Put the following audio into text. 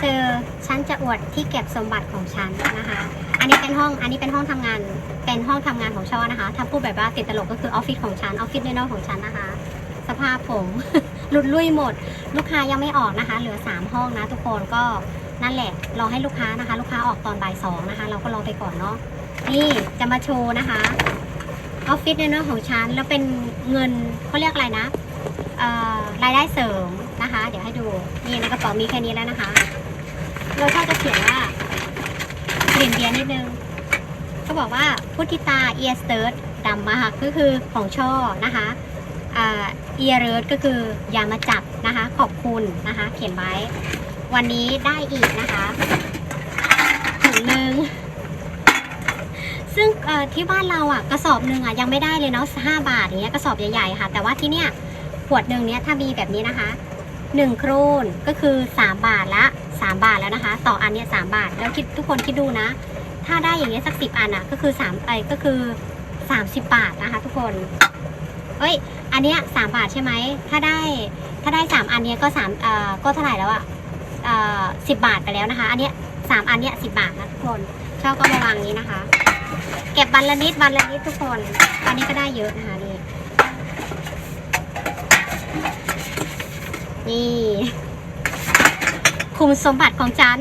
คือฉันจะอวดที่เก็บสมบัติของฉันนะคะ อันนี้เป็นห้อง อันนี้เป็นห้องทำงาน เป็นห้องทำงานของช่อนะคะ ถ้าพูดแบบว่าติดตลกก็คือออฟฟิศของฉัน ออฟฟิศน้อยๆของฉันนะคะ สภาพผมหลุดลุ่ยหมด ลูกค้ายังไม่ออกนะคะ เหลือ 3 ห้องนะทุกคนก็นั่นแหละ รอให้ลูกค้านะคะ ลูกค้าออกตอนบ่ายสองนะคะ เราก็รอไปก่อนเนาะ นี่จะมาโชว์นะคะ ออฟฟิศน้อยๆของฉัน แล้วเป็นเงินเขาเรียกอะไรนะเอ่อรายได้เสริมนะคะ เดี๋ยวให้ดู นี่ในกระเป๋ามีแค่นี้แล้วนะคะ เราชอบจะเขียนว่าเปลี่ยนเบียร์นิดนึงเขาบอกว่าพุทธิตาเอียสเติร์ดดำมากก็คือของช่อนะคะอ่าเอียเริร์ดก็คือยามาจับนะคะ ขอบคุณนะคะ เขียนไว้ วันนี้ได้อีกนะคะถุงหนึ่งซึ่งที่บ้านเราอะกระสอบหนึ่งอะยังไม่ได้เลยเนาะห้าบาทอย่างเงี้ยกระสอบใหญ่ๆค่ะ แต่ว่าที่เนี่ยขวดหนึ่งเนี้ยถ้ามีแบบนี้นะคะหนึ่งโครนก็คือสามบาทละ สามบาทแล้วนะคะ ต่ออันเนี้ยสามบาท แล้วคิดทุกคนคิดดูนะ ถ้าได้อย่างเงี้ยสักสิบอันอะ ก็คือสามไอก็คือสามสิบบาทนะคะ ทุกคนเอ้ย อันเนี้ยสามบาทใช่ไหม ถ้าได้ถ้าได้สามอันเนี้ยก็สามเอ่อก็เท่าไหร่แล้วอะเอ่อสิบบาทไปแล้วนะคะ อันเนี้ยสามอันเนี้ยสิบบาทนะทุกคนชอบก็มาวางนี้นะคะ เก็บวันละนิดวันละนิดทุกคนวันนี้ก็ได้เยอะนะคะนี่นี่ คุมสมบัติของฉัน